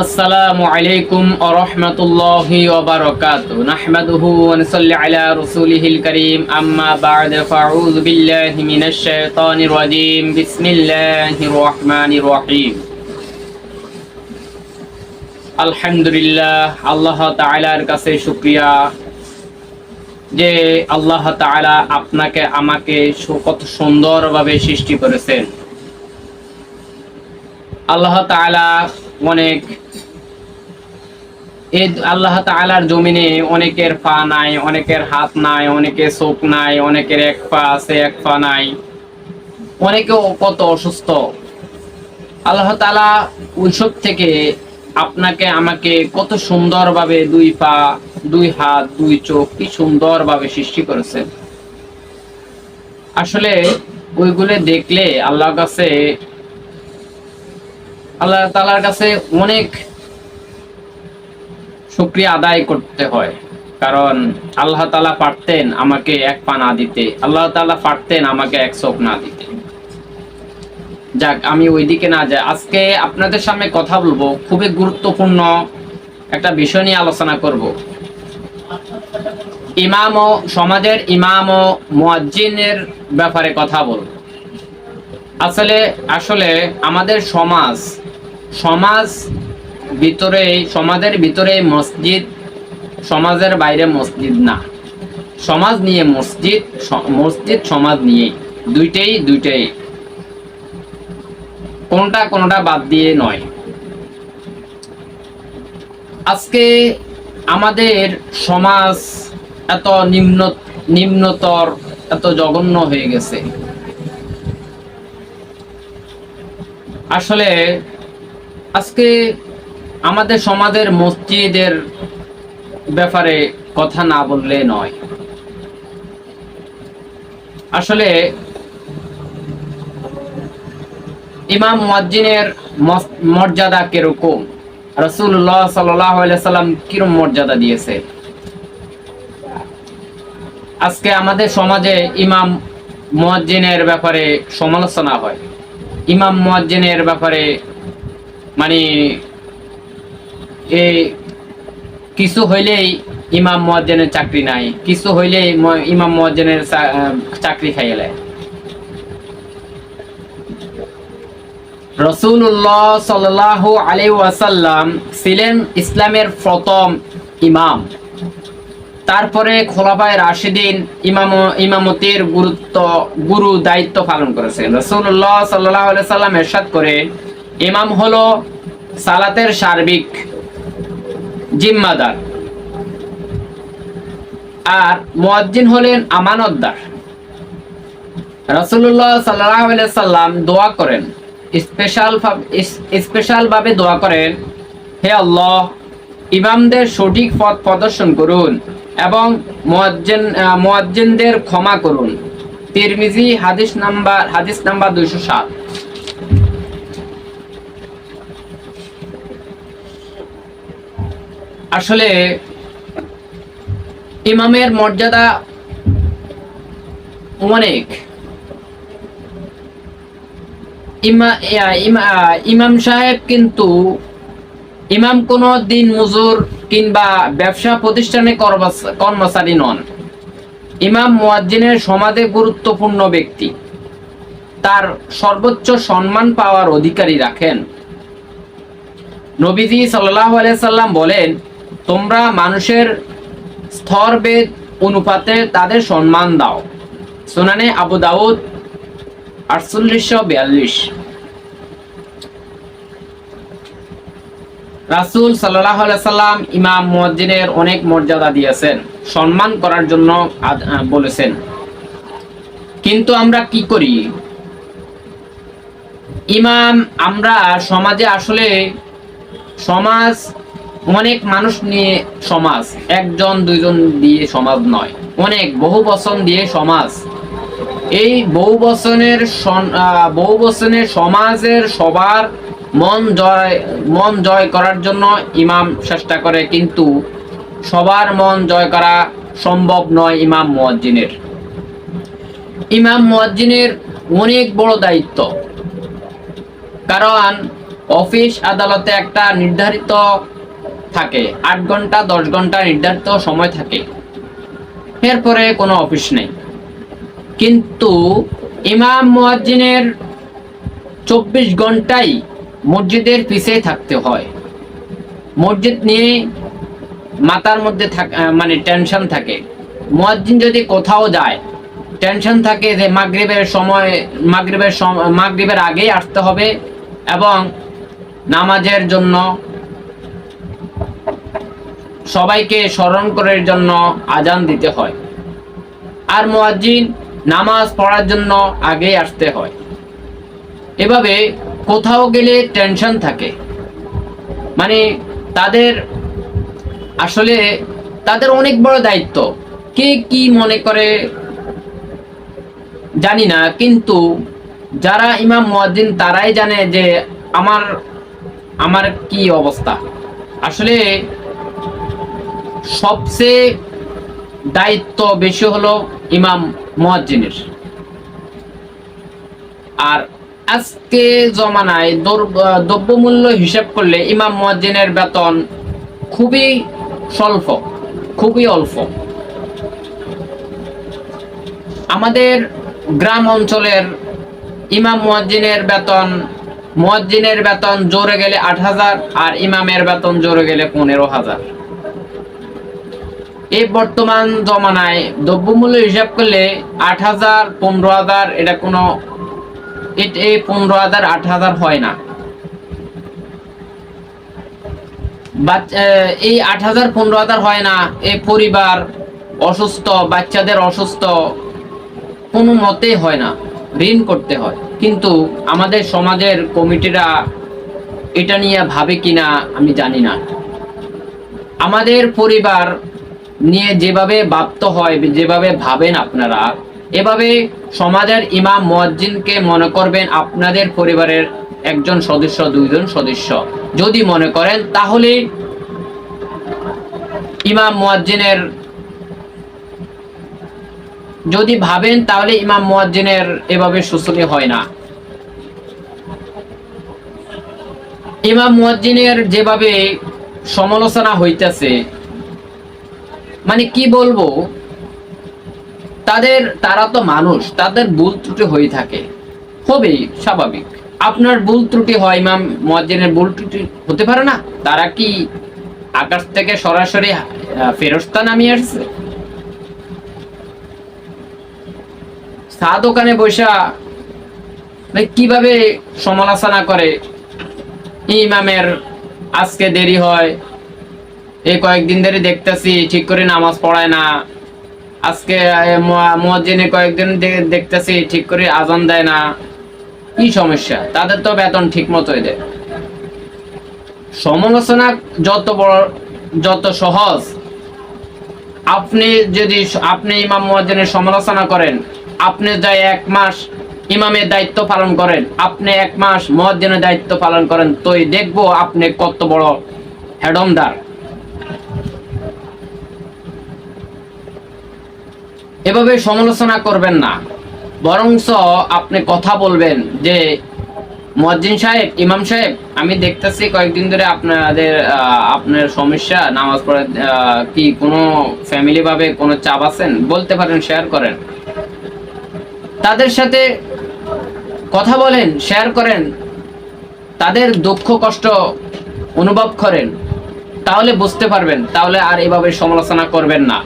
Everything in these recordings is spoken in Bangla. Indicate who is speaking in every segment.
Speaker 1: আসসালামু আলাইকুম নাহমাদুহু ওয়া নুসাল্লি আলা রাসূলিহিল কারীম। আম্মা বা'দ, ফাউযু বিল্লাহি মিনাশ শাইতানির রাজীম। বিসমিল্লাহির আলহামদুলিল্লাহ, আল্লাহ তাআলার কাছে শুকরিয়া যে আল্লাহ তাআলা আপনাকে, আমাকে কত সুন্দরভাবে সৃষ্টি করেছেন। আল্লাহ তাআলা অনেক এই আল্লাহ তাআলার জমিনে অনেকের পা নাই, অনেকের হাত নাই অনেকের চোখ নাই, অনেকের এক পা আছে, এক পা নাই। অনেকে কত অসুস্থ। আল্লাহ তাআলা ওইসব থেকে আপনাকে, আমাকে কত সুন্দরভাবে দুই পা, দুই হাত, দুই চোখ কি সুন্দরভাবে সৃষ্টি করেছেন আসলে ওইগুলো দেখলে আল্লাহর কাছে, আল্লাহ তালার কাছে অনেক শুক্রিয়া আদায় করতে হয়। কারণ আল্লাহ তালা পারতেন আমাকে এক পা না দিতে। আল্লাহ তালা পারতেন আমাকে এক চোখ না দিতে। যাক, আমি ওইদিকে না যাই। আজকে আপনাদের সামনে কথা বলব। খুবই গুরুত্বপূর্ণ একটা বিষয় নিয়ে আলোচনা করব। ইমাম ও সমাজের ইমাম ও মুয়াজ্জিনের ব্যাপারে কথা বলব। আসলে আসলে আমাদের সমাজ সমাজ ভিতরে, সমাজের ভিতরে মসজিদ, সমাজের বাইরে মসজিদ না। সমাজ নিয়ে মসজিদ মসজিদ, সমাজ নিয়ে। দুইটাই দুইটাই। কোনটা কোনটা বাদ দিয়ে নয়। আজকে আমাদের সমাজ এত নিম্ন, নিম্নতর, এত জঘন্য হয়ে গেছে। আসলে আজকে আমাদের সমাজের মসজিদের ব্যাপারে কথা না বললে নয়। আসলে ইমাম মুয়াজ্জিনের মর্যাদা কীরকম? রসুল্লাহ সাল্লাম কিরম মর্যাদা দিয়েছে? আজকে আমাদের সমাজে ইমাম মুয়াজ্জিনের ব্যাপারে সমালোচনা হয়। ইমাম মুয়াজ্জিনের ব্যাপারে মানে এ কিছু হইলেই ইমাম মুয়াজ্জিনের চাকরি নাই, কিছু হইলেই ইমাম মুয়াজ্জিনের চাকরি খাইয়ে নেয় রসুল্লাহ সাল্লাহ আলী ওয়াসাল্লাম ছিলেন ইসলামের প্রথম ইমাম। তারপরে খোলাফায় রাশিদিন ইমাম, ইমামতির গুরুত্ব, গুরু দায়িত্ব পালন করেছেন। রসুল্লাহ সাল্লাহ সাল্লাম এরশাদ করে, ইমাম হলো সালাতের সার্বিক জিম্মাদার। আর মুয়াজ্জিন হলেন আমানতদার। রাসূলুল্লাহ সাল্লাল্লাহু আলাইহি সাল্লাম দোয়া করেন। স্পেশাল স্পেশাল ভাবে দোয়া করেন, হে আল্লাহ, ইমামদের সঠিক পথ প্রদর্শন করুন এবং মুয়াজ্জিন মুয়াজ্জিনদের ক্ষমা করুন। তিরমিজি হাদিস নাম্বার হাদিস নাম্বার দুইশো সাত। আসলে ইমামের মর্যাদা অনেক। ইমা- ইমাম সাহেব কিন্তু ইমাম কোনো দিন মজুর কিংবা ব্যবসা প্রতিষ্ঠানে কর্মচারী নন। ইমাম মুয়াজ্জিনের সমাজে গুরুত্বপূর্ণ ব্যক্তি। তার সর্বোচ্চ সম্মান পাওয়ার অধিকারী রাখেন। নবীজি সাল্লাহ আলিয়া সাল্লাম বলেন তোমরা মানুষের স্তরভেদ অনুপাতে তাদের সম্মান দাও। সুনানে আবু দাউদ আটচল্লিশশো বিয়াল্লিশ। রাসুল সাল্লাহ সাল্লাম ইমাম মুয়াজ্জিনের অনেক মর্যাদা দিয়েছেন। সম্মান করার জন্য বলেছেন। কিন্তু আমরা কি করি? ইমাম, আমরা সমাজে আসলে সমাজ অনেক মানুষ নিয়ে সমাজ, একজন, দুইজন দিয়ে সমাজ নয়। অনেক বহু বচন দিয়ে সমাজ। এই বহু বচনের বহু বচনের সমাজের সবার মন জয় মন জয় করার জন্য ইমাম চেষ্টা করে, কিন্তু সবার মন জয় করা সম্ভব নয় ইমাম মুয়াজ্জিনের। ইমাম মুয়াজ্জিনের অনেক বড় দায়িত্ব। কারণ অফিস, আদালতে একটা নির্ধারিত থাকে। আট ঘণ্টা, দশ ঘণ্টা নির্ধারিত সময় থাকে। এরপরে কোনো অফিস নেই। কিন্তু ইমাম মুয়াজ্জিনের চব্বিশ ঘন্টাই মসজিদের পিছিয়ে থাকতে হয়। মসজিদ নিয়ে মাতার মধ্যে মানে টেনশন থাকে। মুয়াজ্জিন যদি কোথাও যায়, টেনশন থাকে যে মাগরিবের সময়, মাগরিবের মাগরিবের আগেই আসতে হবে এবং নামাজের জন্য সবাইকে স্মরণ করার জন্য আজান দিতে হয়। আর মুয়াজ্জিন নামাজ পড়ার জন্য আগে আসতে হয়। এভাবে কোথাও গেলে টেনশন থাকে। মানে তাদের আসলে তাদের অনেক বড় দায়িত্ব। কে কি মনে করে জানি না, কিন্তু যারা ইমাম মুয়াজ্জিন তারাই জানে যে আমার আমার কি অবস্থা। আসলে সবচেয়ে দায়িত্ব বেশি হলো ইমাম মুয়াজ্জিনের। আর আজকে জমানায় দর- দ্রব্যমূল্য হিসাব করলে ইমাম মুয়াজ্জিনের বেতন খুবই স্বল্প, খুবই অল্প। আমাদের গ্রাম অঞ্চলের ইমাম মুয়াজ্জিনের বেতন মুয়াজ্জিনের বেতন জোরে গেলে আট হাজার আর ইমামের বেতন জোরে গেলে পনেরো হাজার। এই বর্তমান জমানায় দ্রব্যমূল্য হিসাব করলে আট হাজার, পনেরো হাজার, এটা কোনো এই পনেরো হাজার, আট হাজার হয় না। এই আট হাজার, পনেরো হাজার হয় না এই পরিবার অসুস্থ, বাচ্চাদের অসুস্থ, কোনো মতেই হয় না, ঋণ করতে হয়। কিন্তু আমাদের সমাজের কমিটিরা এটা নিয়ে ভাবে কিনা আমি জানি না। আমাদের পরিবার নিয়ে যেভাবে ভাবতে হয়, যেভাবে ভাবেন আপনারা, এভাবে সমাজের ইমাম মুয়াজ্জিনকে মনে করবেন আপনাদের পরিবারের একজন সদস্য, দুইজন সদস্য। যদি মনে করেন, তাহলে ইমাম মুয়াজ্জিনের যদি ভাবেন, তাহলে ইমাম মুয়াজ্জিনের এভাবে শুশুলি হয় না। ইমাম মুয়াজ্জিনের যেভাবে সমালোচনা হইতেছে মানে কি বলব? তাদের, তারা তো মানুষ, তাদের ভুল ত্রুটি হয়ে থাকে। হবেই, স্বাভাবিক। আপনার ভুল ত্রুটি হয়, ইমাম মুয়াজ্জিনের ভুল ত্রুটি হতে পারে না? তারা কি আকাশ থেকে সরাসরি ফেরস্তা নামিয়ে আসছে? চা দোকানে বৈশা মানে কীভাবে সমালোচনা করে? ইমামের আজকে দেরি হয় এই কয়েকদিন ধরে দেখতেছি, ঠিক করে নামাজ পড়ায় না। আজকে মসজিদে কয়েকদিন দেখতেছি, ঠিক করে আজান দেয় না। কি সমস্যা? তাদের তো বেতন ঠিক মতোই দেয়। সমালোচনা যত বড়, যত সহজ। আপনি যদি আপনি ইমাম মুয়াজ্জিনের সমালোচনা করেন, আপনি যাই এক মাস ইমামের দায়িত্ব পালন করেন, আপনি এক মাস মুয়াজ্জিনের দায়িত্ব পালন করেন, তোই দেখব আপনি কত বড় হেডমদার। এভাবে সমালোচনা করবেন না। বরংস আপনি কথা বলবেন যে মজ্জিন সাহেব, ইমাম সাহেব, আমি দেখতেছি কয়েকদিন ধরে আপনাদের আপনার সমস্যা, নামাজ পড়ে কি কোনো ফ্যামিলি ভাবে কোনো চাপ আছেন? বলতে পারেন শেয়ার করেন। তাদের সাথে কথা বলেন শেয়ার করেন। তাদের দুঃখ, কষ্ট অনুভব করেন। তাহলে বুঝতে পারবেন, তাহলে আর এভাবে সমালোচনা করবেন না।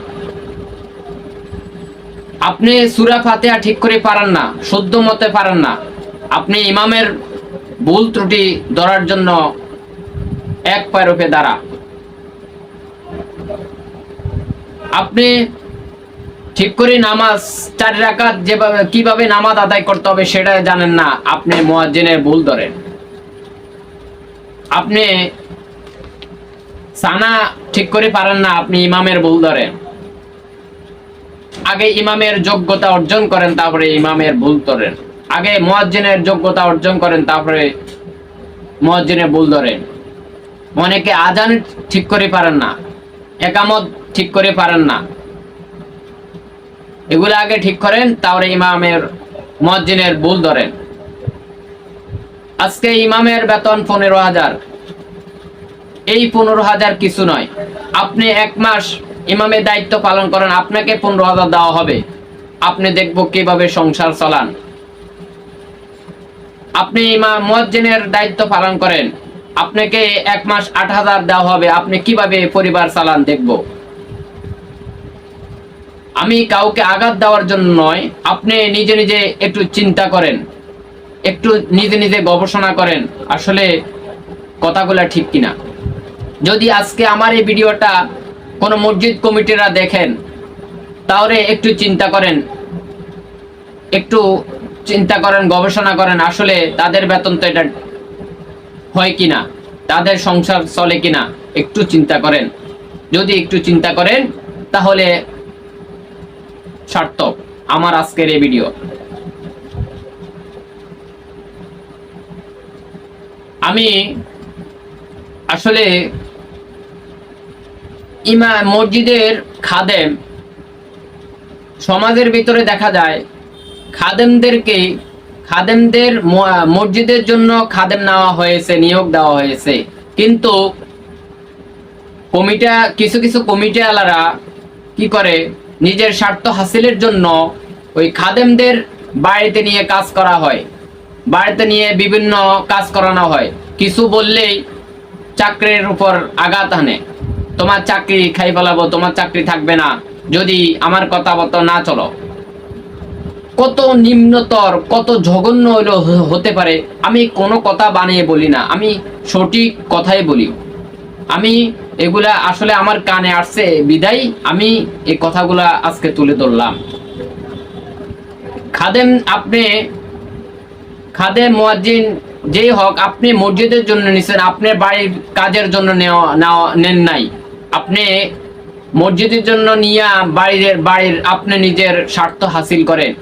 Speaker 1: আপনি সুরা ফাতেহা ঠিক করে পারেন না, শুদ্ধ মতে পারেন না। আপনি ইমামের ভুল ত্রুটি ধরার জন্য এক পায়ের উপরে দাঁড়া। আপনি ঠিক করে নামাজ চার রাকাত যেভাবে, কীভাবে নামাজ আদায় করতে হবে সেটা জানেন না, আপনি মুয়াজ্জিনের ভুল ধরেন। আপনি সানা ঠিক করে পারেন না, আপনি ইমামের ভুল ধরেন। আগে ইমামের যোগ্যতা অর্জন করেন, তারপরে ইমামের ভুল ধরেন। আগে মুয়াজ্জিনের যোগ্যতা অর্জন করেন, তারপরে মুয়াজ্জিনের ভুল ধরেন। অনেকে আজান ঠিক করে পারেন না, একামত ঠিক করে পারেন না। এগুলো আগে ঠিক করেন, তারপরে ইমামের, মুয়াজ্জিনের ভুল ধরেন। আজকে ইমামের বেতন পনেরো হাজার। এই পনেরো হাজার কিছু নয়। আপনি এক মাস ইমামের দায়িত্ব পালন করেন, আপনাকে পনেরো হাজার দেওয়া হবে। আপনি দেখব কীভাবে সংসার চালান। আপনি ইমাম মুয়াজ্জিনের দায়িত্ব পালন করেন, আপনাকে এক মাস আট হাজার দেওয়া হবে, আপনি কীভাবে পরিবার চালান দেখব। আমি কাউকে আঘাত দেওয়ার জন্য নয়, আপনি নিজে নিজে একটু চিন্তা করেন, একটু নিজে নিজে গবেষণা করেন, আসলে কথাগুলো ঠিক কিনা। যদি আজকে আমার এই ভিডিওটা কোনো মসজিদ কমিটিরা দেখেন, তাহলে একটু চিন্তা করেন। একটু চিন্তা করেন, গবেষণা করেন, আসলে তাদের বেতন তো এটা হয় কিনা, তাদের সংসার চলে কিনা, একটু চিন্তা করেন। যদি একটু চিন্তা করেন, তাহলে সার্থক আমার আজকের এই ভিডিও। আমি আসলে ইমা মসজিদের খাদেম সমাজের ভিতরে দেখা যায় খাদেমদেরকে খাদেমদের মসজিদের জন্য খাদেম নেওয়া হয়েছে, নিয়োগ দেওয়া হয়েছে। কিন্তু কমিটা, কিছু কিছু কমিটিওয়ালারা কি করে? নিজের স্বার্থ হাসিলের জন্য ওই খাদেমদের বাড়িতে নিয়ে কাজ করা হয়। বাড়িতে নিয়ে বিভিন্ন কাজ করানো হয়। কিছু বললেই চাকরির উপর আঘাত আনে। তোমার চাকরি খাই ফেলাবো, তোমার চাকরি থাকবে না। যদি আমার কথা মতো না চলো। কত নিম্নতর, কত জঘন্য হইল হতে পারে, আমি কোনো কথা বানিয়ে বলি না। আমি সঠিক কথাই বলি। আমি এগুলা আসলে আমার কানে আসছে, বিদায়। আমি এই কথাগুলা আজকে তুলে ধরলাম। খাদেম, আপনি, খাদেম মুয়াজ্জিন, যেই হোক, আপনি মসজিদের জন্য নিছেন, আপনার বাড়ির কাজের জন্য নেওয়া, নেন নাই। আপনি মসজিদের জন্য নিয়ে বাড়ির বাড়ির আপনি নিজের স্বার্থ হাসিল করেন।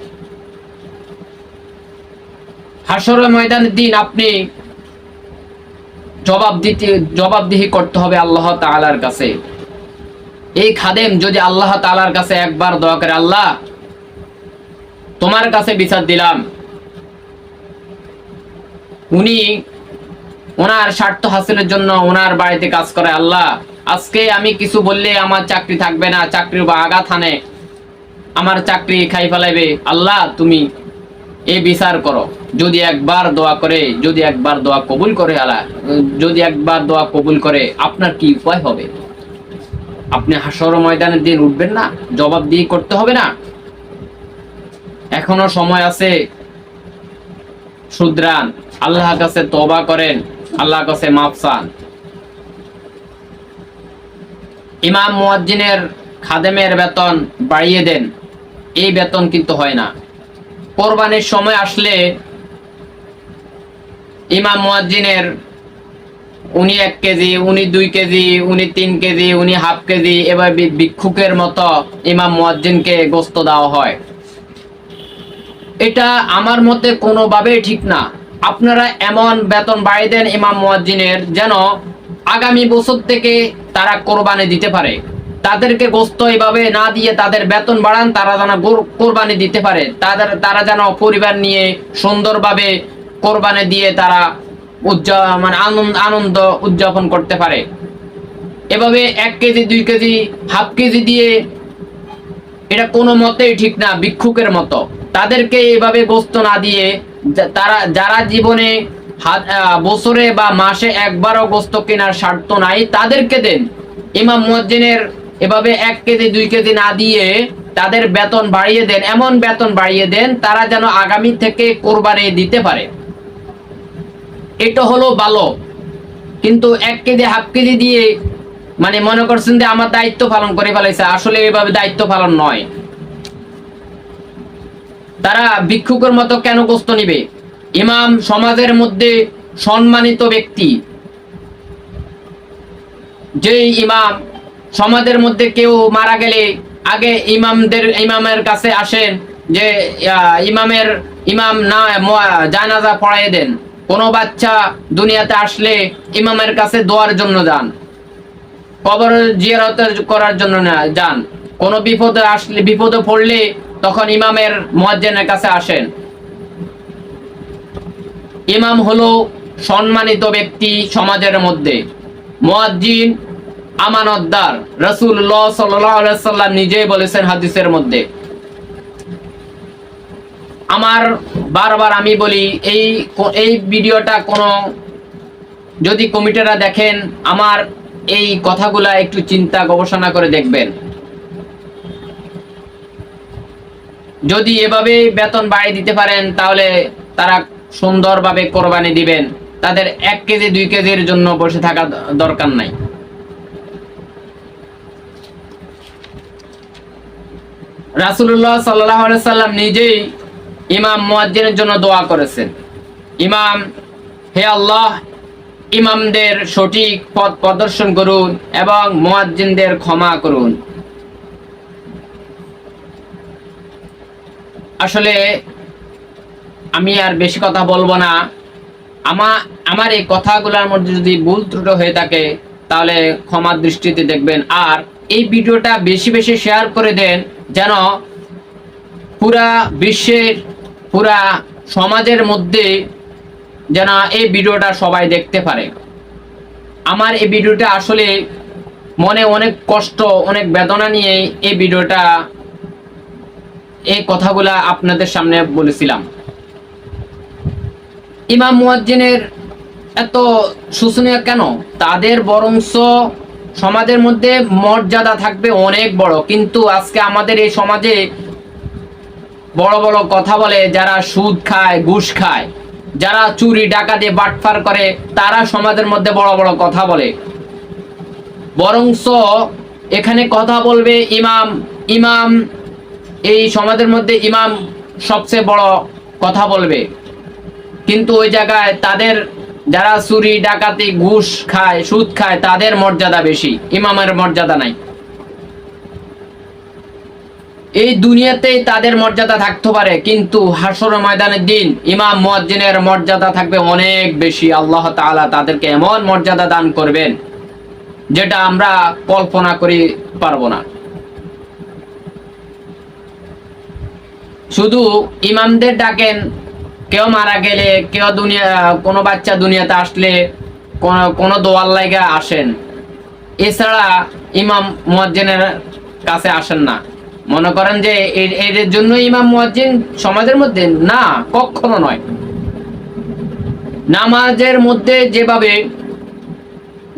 Speaker 1: হাসরের ময়দানের দিন আপনি জবাব দিতে, জবাবদিহি করতে হবে আল্লাহ তাআলার কাছে। এই খাদেম যদি আল্লাহ তালার কাছে একবার দোয়া করে, আল্লাহ, তোমার কাছে বিচার দিলাম। উনি ওনার স্বার্থ হাসিলের জন্য ওনার বাড়িতে কাজ করে, আল্লাহ আজকে আমি কিছু বললে আমার চাকরি থাকবে না, চাকরির বা আঘাত হানে। আমার চাকরি খাই ফেলাইবে। আল্লাহ, তুমি এ বিচার করো। যদি একবার দোয়া করে, যদি একবার দোয়া কবুল করে, আল্লাহ, যদি একবার দোয়া কবুল করে, আপনার কি উপায় হবে? আপনি হাসর ময়দানের দিন উঠবেন না? জবাব দিয়ে করতে হবে না? এখনও সময় আছে। শুদ্রান আল্লাহ কাছে তবা করেন। আল্লাহ কাছে মাফ চান। ইমাম মুয়াজ্জিনের খাদেমের বেতন বাড়িয়ে দেন। এই বেতন কিন্তু হয় না। কোরবানির সময় আসলে ইমাম মুয়াজ্জিনের উনি এক কেজি, উনি দুই কেজি, উনি তিন কেজি, উনি হাফ কেজি এবার ভিক্ষুকের মতো ইমাম মুয়াজ্জিনকে গোস্ত দেওয়া হয়। এটা আমার মতে কোনোভাবেই ঠিক না। আপনারা এমন বেতন বাড়িয়ে দেন ইমাম মুয়াজ্জিনের যেন আগামী বছর থেকে তারা কোরবানি দিতে পারে। তাদেরকে গোস্ত এভাবে না দিয়ে তাদের বেতন বাড়ান, তারা যেন কোরবানি দিতে পারে। তাদের তারা যেন পরিবার নিয়ে সুন্দরভাবে কোরবানি দিয়ে তারা উদযা মানে আনন্দ আনন্দ উদযাপন করতে পারে। এভাবে এক কেজি, দুই কেজি, হাফ কেজি দিয়ে এটা কোনো মতেই ঠিক না, ভিক্ষুকের মতো। তাদেরকে এভাবে বস্তু না দিয়ে তারা যারা জীবনে বছরে বা মাসে একবারও গোস্ত কেনার স্বার্থ নাই। তাদেরকে দেন। ইমাম মুয়াজ্জিনের এভাবে এক কেজি, দুই কেজি না দিয়ে তাদের বেতন বাড়িয়ে দেন। এমন বেতন বাড়িয়ে দেন, তারা যেন আগামী থেকে কোরবানি দিতে পারে। এটা হলো ভালো। কিন্তু এক কেজি, হাফ কেজি দিয়ে মানে মনে করছেন যে আমার দায়িত্ব পালন করে ফেলাইছে। আসলে এভাবে দায়িত্ব পালন নয়। তারা ভিক্ষুকের মতো কেন গোস্ত নিবে? ইমাম সমাজের মধ্যে সম্মানিত ব্যক্তি। যে ইমাম সমাজের মধ্যে কেউ মারা গেলে আগে ইমামদের, ইমামের কাছে আসেন যে ইমামের, ইমাম না জানাজা পড়াই দেন। কোনো বাচ্চা দুনিয়াতে আসলে ইমামের কাছে দোয়ার জন্য যান। কবর জিয়ারত করার জন্য না, যান। কোনো বিপদে আসলে, বিপদে পড়লে তখন ইমামের মুয়াজ্জিনের কাছে আসেন। ইমাম হলো সম্মানিত ব্যক্তি সমাজের মধ্যে। মুয়াজ্জিন, আমানতদার আলাইহি সাল্লাম নিজেই বলেছেন হাদিসের মধ্যে। আমার বারবার আমি বলি, এই এই ভিডিওটা কোনো, যদি কমিটিরা দেখেন, আমার এই কথাগুলা একটু চিন্তা গবেষণা করে দেখবেন। যদি এভাবে বেতন বাড়িয়ে দিতে পারেন, তাহলে তারা সুন্দরভাবে কোরবানি দিবেন। তাদের এক কেজি, দুই কেজির জন্য বসে থাকা দরকার নাই। রাসুল্লাহ সাল্লাহ সাল্লাম নিজেই ইমাম মুয়াজ্জিনের জন্য দোয়া করেছেন। ইমাম, হে আল্লাহ, ইমামদের সঠিক পথ প্রদর্শন করুন এবং মুয়াজ্জিনদের ক্ষমা করুন। আসলে আমি আর বেশি কথা বলব না। আমা, আমার এই কথাগুলোর মধ্যে যদি ভুল ত্রুটি হয়ে থাকে, তাহলে ক্ষমার দৃষ্টিতে দেখবেন। আর এই ভিডিওটা বেশি বেশি শেয়ার করে দেন, যেন পুরা বিশ্বের, পুরা সমাজের মধ্যে যেন এই ভিডিওটা সবাই দেখতে পারে। আমার এই ভিডিওটা আসলে মনে অনেক কষ্ট, অনেক বেদনা নিয়ে এই ভিডিওটা, এই কথাগুলা আপনাদের সামনে বলেছিলাম। ইমাম মুয়াজ্জিনের এত শোষণীয় কেন? তাদের বরংস সমাজের মধ্যে মর্যাদা থাকবে অনেক বড়। কিন্তু আজকে আমাদের এই সমাজে বড় বড় কথা বলে, যারা সুদ খায়, ঘুষ খায়, যারা চুরি, ডাকাতি, বাটফার করে, তারা সমাজের মধ্যে বড় বড় কথা বলে। বরংস এখানে কথা বলবে ইমাম ইমাম, এই সমাজের মধ্যে ইমাম সবচেয়ে বড় কথা বলবে। কিন্তু ওই জায়গায় তাদের যারা চুরি, ডাকাতি, ঘুষ খায়, সুদ খায়, তাদের মর্যাদা বেশি। ইমামের মর্যাদা নাই। এই দুনিয়াতেই তাদের মর্যাদা থাকতে পারে, কিন্তু হাসর ময়দানের দিন ইমাম মুয়াজ্জিনের মর্যাদা থাকবে অনেক বেশি। আল্লাহ তাআলা তাদেরকে এমন মর্যাদা দান করবেন, যেটা আমরা কল্পনা করি পারব না। শুধু ইমামদের ডাকেন কেউ মারা গেলে, কেউ দুনিয়া, কোনো বাচ্চা দুনিয়াতে আসলে কোনো দোয়ার লাইগা আসেন। এছাড়া ইমাম মুয়াজ্জিনের কাছে আসেন না। মনে করেন যে এর জন্য ইমাম মুয়াজ্জিন সমাজের মধ্যে না, কখনো নয়। নামাজের মধ্যে যেভাবে,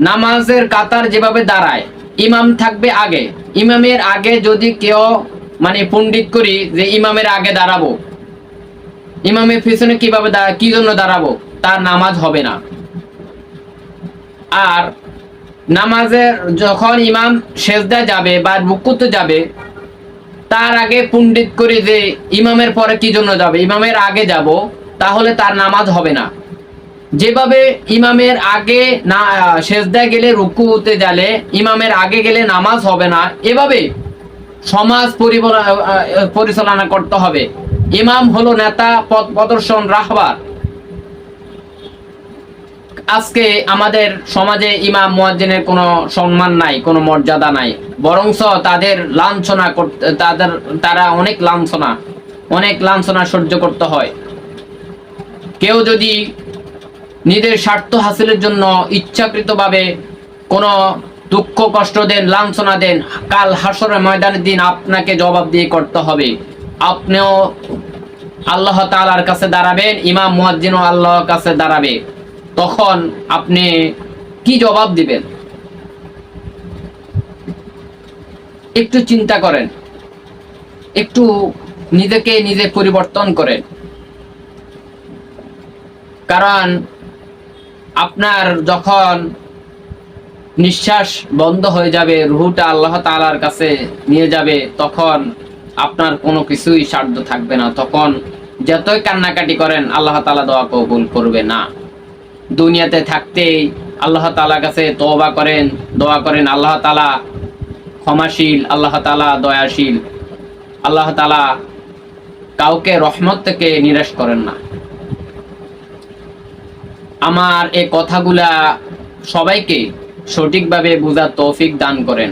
Speaker 1: নামাজের কাতার যেভাবে দাঁড়ায়, ইমাম থাকবে আগে। ইমামের আগে যদি কেউ মানে পণ্ডিত করি যে ইমামের আগে দাঁড়াবো ইমামের পিছনে কীভাবে কি জন্য দাঁড়াবো? তার নামাজ হবে না। আর নামাজের যখন ইমাম সেজদা যাবে বা রুকুতে যাবে, তার আগে পণ্ডিত করে যে ইমামের পরে কি জন্য যাবে? ইমামের আগে যাব, তাহলে তার নামাজ হবে না। যেভাবে ইমামের আগে না সেজদায় গেলে রুকুতে গেলে, ইমামের আগে গেলে নামাজ হবে না, এভাবে সমাজ পরিচালনা করতে হবে। ইমাম হলো নেতা পথ প্রদর্শন, রাহবার। আজকে আমাদের সমাজে ইমাম, মুয়াজ্জিনের কোনো সম্মান নাই, কোনো মর্যাদা নাই। বরংস তাদের লাঞ্ছনা করতে তাদের, তারা অনেক লাঞ্ছনা অনেক লাঞ্ছনা সহ্য করতে হয়। কেউ যদি নিজের স্বার্থ হাসিলের জন্য ইচ্ছাকৃতভাবে কোনো দুঃখ, কষ্ট দেন, লাঞ্ছনা দেন, কাল হাসরের ময়দানের দিন আপনাকে জবাব দিয়ে করতে হবে। আপনিও আল্লাহ তালার কাছে দাঁড়াবেন, ইমাম মুয়াজ্জিনও আল্লাহর কাছে দাঁড়াবে। তখন আপনি কি জবাব দিবেন? একটু চিন্তা করেন। একটু নিজেকে নিজে পরিবর্তন করেন। কারণ আপনার যখন নিঃশ্বাস বন্ধ হয়ে যাবে, রুহুটা আল্লাহ তালার কাছে নিয়ে যাবে, তখন আপনার কোনো কিছুই সাধ্য থাকবে না। তখন যতই কান্নাকাটি করেন, আল্লাহ তালা দোয়া কবুল করবে না। দুনিয়াতে থাকতেই আল্লাহ তাআলার কাছে তওবা করেন, দোয়া করেন, আল্লাহ তালা ক্ষমাশীল, আল্লাহ তাআলা দয়াশীল। আল্লাহ তালা কাউকে রহমত থেকে নিরাশ করেন না। আমার এই কথাগুলা সবাইকে সঠিকভাবে বোঝার তৌফিক দান করেন।